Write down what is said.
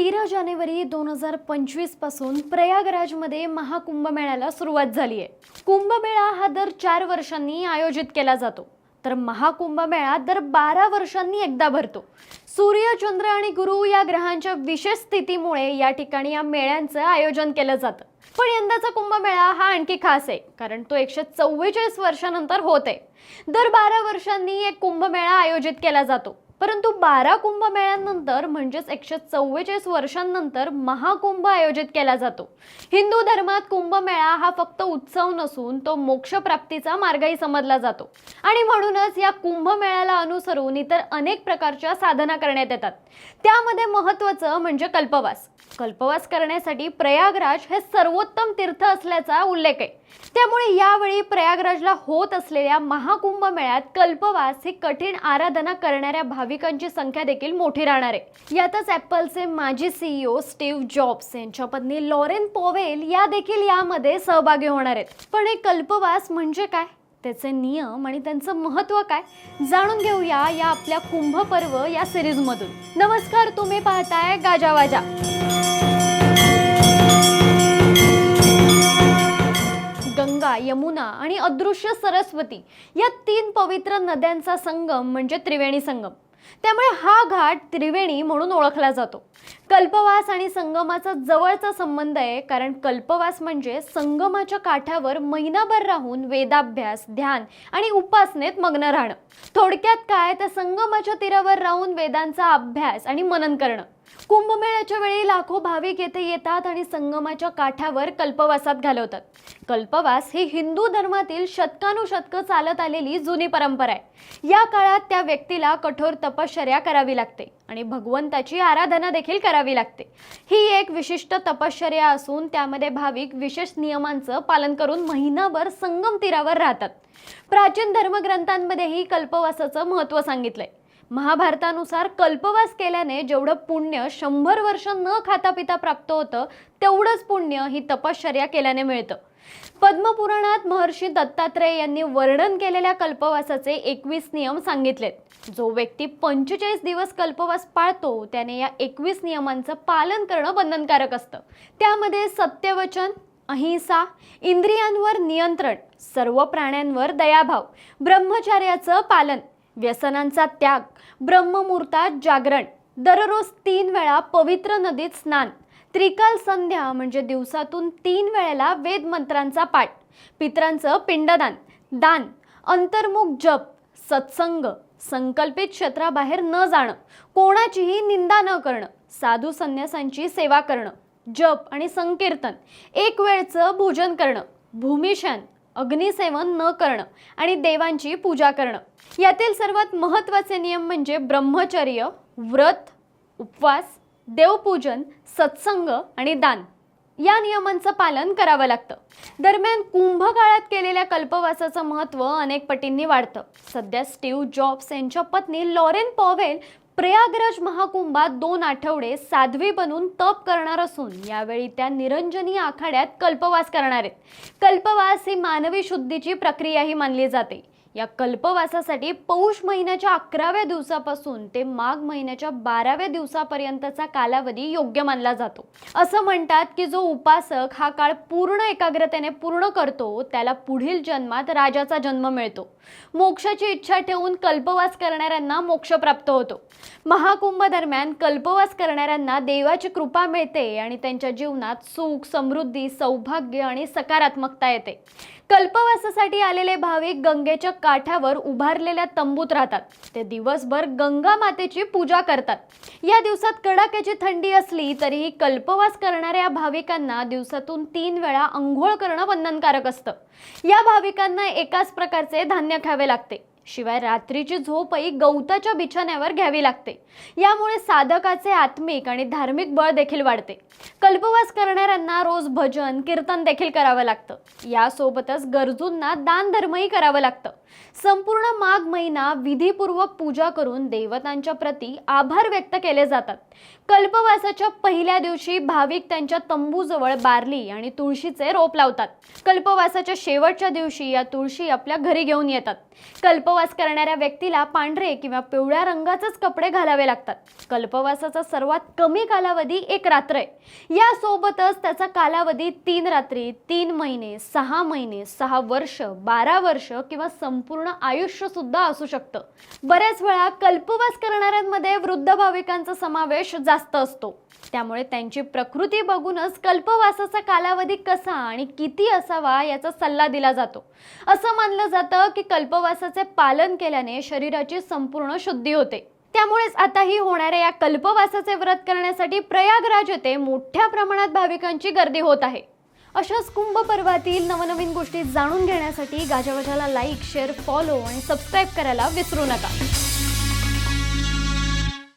तेरा जानेवारी दोन हजार पंचवीसपासून प्रयागराजमध्ये महाकुंभमेळ्याला सुरुवात झाली आहे. कुंभमेळा हा दर चार वर्षांनी आयोजित केला जातो. तर महाकुंभमेळा दर बारा वर्षांनी एकदा भरतो. सूर्य चंद्र आणि गुरु या ग्रहांच्या विशेष स्थितीमुळे या ठिकाणी या मेळ्यांचं आयोजन केलं जातं. पण यंदाचा कुंभमेळा हा आणखी खास आहे कारण तो एकशे चव्वेचाळीस वर्षानंतर होत आहे. दर बारा वर्षांनी एक कुंभमेळा आयोजित केला जातो. परंतु बारा कुंभमेळ्यांनंतर म्हणजेच एकशे चव्वेचाळीस वर्षांनंतर महाकुंभ आयोजित केला जातो. हिंदू धर्मात कुंभमेळा हा फक्त उत्सव नसून तो मोक्षप्राप्तीचा मार्गही समजला जातो. आणि म्हणूनच या कुंभमेळ्याला अनुसरून इतर अनेक प्रकारच्या साधना करण्यात येतात. त्यामध्ये महत्त्वाचं म्हणजे कल्पवास. कल्पवास करण्यासाठी प्रयागराज हे सर्वोत्तम तीर्थ असल्याचा उल्लेख आहे. त्यामुळे यावेळी प्रयागराजला होत असलेल्या महाकुंभ मेळ्यात कल्पवास ही कठीण आराधना करणाऱ्या भाविकांची संख्या देखील मोठी राहणार आहे. यातच ॲपलचे माजी सीईओ स्टीव्ह जॉब्स यांच्या पत्नी लॉरेन पोवेल या देखील यामध्ये सहभागी होणार आहेत. पण हे कल्पवास म्हणजे काय? त्याचे नियम आणि त्यांचं महत्त्व काय? जाणून घेऊया या आपल्या कुंभ पर्व या सिरीजमधून. नमस्कार तुम्ही पाहताय गाजावाजा गंगा यमुना आणि अदृश्य सरस्वती या तीन पवित्र नद्यांचा संगम म्हणजे त्रिवेणी संगम. त्यामुळे हा घाट त्रिवेणी म्हणून ओळखला जातो. कल्पवास आणि संगमाचा जवळचा संबंध आहे कारण कल्पवास म्हणजे संगमाच्या काठावर महिनाभर राहून वेदाभ्यास ध्यान आणि उपासनेत मग्न राहणं. थोडक्यात काय? तर संगमाच्या तीरावर राहून वेदांचा अभ्यास आणि मनन करणं. कुंभमेळ्याच्या वेळी लाखो भाविक येथे येतात आणि संगमाच्या काठावर कल्पवासात घालवतात. कल्पवास ही हिंदू धर्मातील शतकानुशतक चालत आलेली जुनी परंपरा आहे. या काळात त्या व्यक्तीला कठोर तपश्चर्या करावी लागते आणि भगवंताची आराधना देखील करावी लागते. ही एक विशिष्ट तपश्चर्या असून त्यामध्ये भाविक विशेष नियमांचं पालन करून महिनाभर संगम तीरावर राहतात. प्राचीन धर्मग्रंथांमध्येही कल्पवासाचं महत्त्व सांगितलंय. महाभारतानुसार कल्पवास केल्याने जेवढं पुण्य शंभर वर्ष न खाता पिता प्राप्त होतं तेवढंच पुण्य ही तपश्चर्या केल्याने मिळतं. पद्मपुराणात महर्षी दत्तात्रेय यांनी वर्णन केलेल्या कल्पवासाचे एकवीस नियम सांगितलेत. जो व्यक्ती पंचेचाळीस दिवस कल्पवास पाळतो त्याने या एकवीस नियमांचं पालन करणं बंधनकारक असतं. त्यामध्ये सत्यवचन अहिंसा इंद्रियांवर नियंत्रण सर्व प्राण्यांवर दयाभाव ब्रह्मचार्याचं पालन व्यसनांचा त्याग ब्रह्ममुहूर्तात जागरण दररोज तीन वेळा पवित्र नदीत स्नान त्रिकाल संध्या म्हणजे दिवसातून तीन वेळेला वेदमंत्रांचा पाठ पित्रांचं पिंडदान दान अंतर्मुख जप सत्संग संकल्पित क्षेत्राबाहेर न जाणं कोणाचीही निंदा न करणं साधू संन्यासांची सेवा करणं जप आणि संकीर्तन एक वेळचं भोजन करणं भूमिशन अग्निसेवन न करणं आणि देवांची पूजा करणं. यातील सर्वात महत्त्वाचे नियम म्हणजे ब्रह्मचर्य व्रत उपवास देवपूजन सत्संग आणि दान. या नियमांचं पालन करावं लागतं. दरम्यान कुंभ काळात केलेल्या कल्पवासाचं महत्त्व अनेक पटींनी वाढतं. सध्या स्टीव्ह जॉब्स यांच्या पत्नी लॉरेन पॉवेल प्रयागराज महाकुंभात दोन आठवडे साध्वी बनून तप करणार असून यावेळी त्या निरंजनी आखाड्यात कल्पवास करणार आहेत. कल्पवास ही मानवी शुद्धीची प्रक्रियाही मानली जाते. या कल्पवासासाठी पौष महिन्याच्या अकराव्या दिवसापासून ते माघ महिन्याच्या बाराव्या दिवसापर्यंतचा कालावधी योग्य मानला जातो. असं म्हणतात की जो उपासक हा काळ पूर्ण एकाग्रतेने पूर्ण करतो त्याला पुढील जन्मात राजाचा जन्म मिळतो. मोक्षाची इच्छा ठेवून कल्पवास करणाऱ्यांना मोक्ष प्राप्त होतो. महाकुंभ दरम्यान कल्पवास करणाऱ्यांना देवाची कृपा मिळते आणि त्यांच्या जीवनात सुख समृद्धी सौभाग्य आणि सकारात्मकता येते. कल्पवासासाठी आलेले भाविक गंगेच्या काठावर उभारलेल्या तंबूत राहतात. ते दिवसभर गंगा मातेची पूजा करतात. या दिवसात कडाक्याची थंडी असली तरीही कल्पवास करणाऱ्या भाविकांना दिवसातून तीन वेळा आंघोळ करणं बंधनकारक असतं. या भाविकांना एकाच प्रकारचे धान्य खावे लागते. शिवाय रात्रीची झोपही गवताच्या बिछाण्यावर घ्यावी लागते. यामुळे साधकाचे आत्मिक आणि धार्मिक बळ देखील वाढते. कल्पवास करणाऱ्यांना रोज भजन कीर्तन देखील करावं लागतं. यासोबतच गरजूंना दानधर्मही करावं लागतं. संपूर्ण माघ महिना विधीपूर्वक पूजा करून देवतांच्या प्रती आभार व्यक्त केले जातात. कल्पवासाच्या पहिल्या दिवशी भाविक त्यांच्या तंबूजवळ बारली आणि तुळशीचे रोप लावतात. कल्पवासाच्या शेवटच्या दिवशी या तुळशी आपल्या घरी घेऊन येतात. कल्प कल्पवास करणाऱ्या व्यक्तीला पांढरे किंवा पिवळ्या रंगाचेच कपडे घालावे लागतात. कल्पवासाचा सर्वात कमी कालावधी एक रात्र आहे. यासोबतच त्याचा कालावधी तीन रात्री तीन महिने सहा महिने सहा वर्ष बारा वर्ष किंवा संपूर्ण आयुष्य सुद्धा असू शकतं. बऱ्याच वेळा कल्पवास करणाऱ्यांमध्ये वृद्ध भाविकांचा समावेश जास्त असतो. त्यामुळे त्यांची प्रकृती बघूनच कल्पवासाचा कालावधी कसा आणि किती असावा याचा सल्ला दिला जातो. असं मानलं जातं की कल्पवासाचे पालन केल्याने शरीराची संपूर्ण शुद्धी होते. त्यामुळेच आताही होणाऱ्या या कल्पवासाचे व्रत करण्यासाठी प्रयागराज येथे मोठ्या प्रमाणात भाविकांची गर्दी होत आहे. अशाच कुंभ पर्वातील नवनवीन गोष्टी जाणून घेण्यासाठी गाजावाजाला लाईक शेअर फॉलो आणि सबस्क्राईब करायला विसरू नका.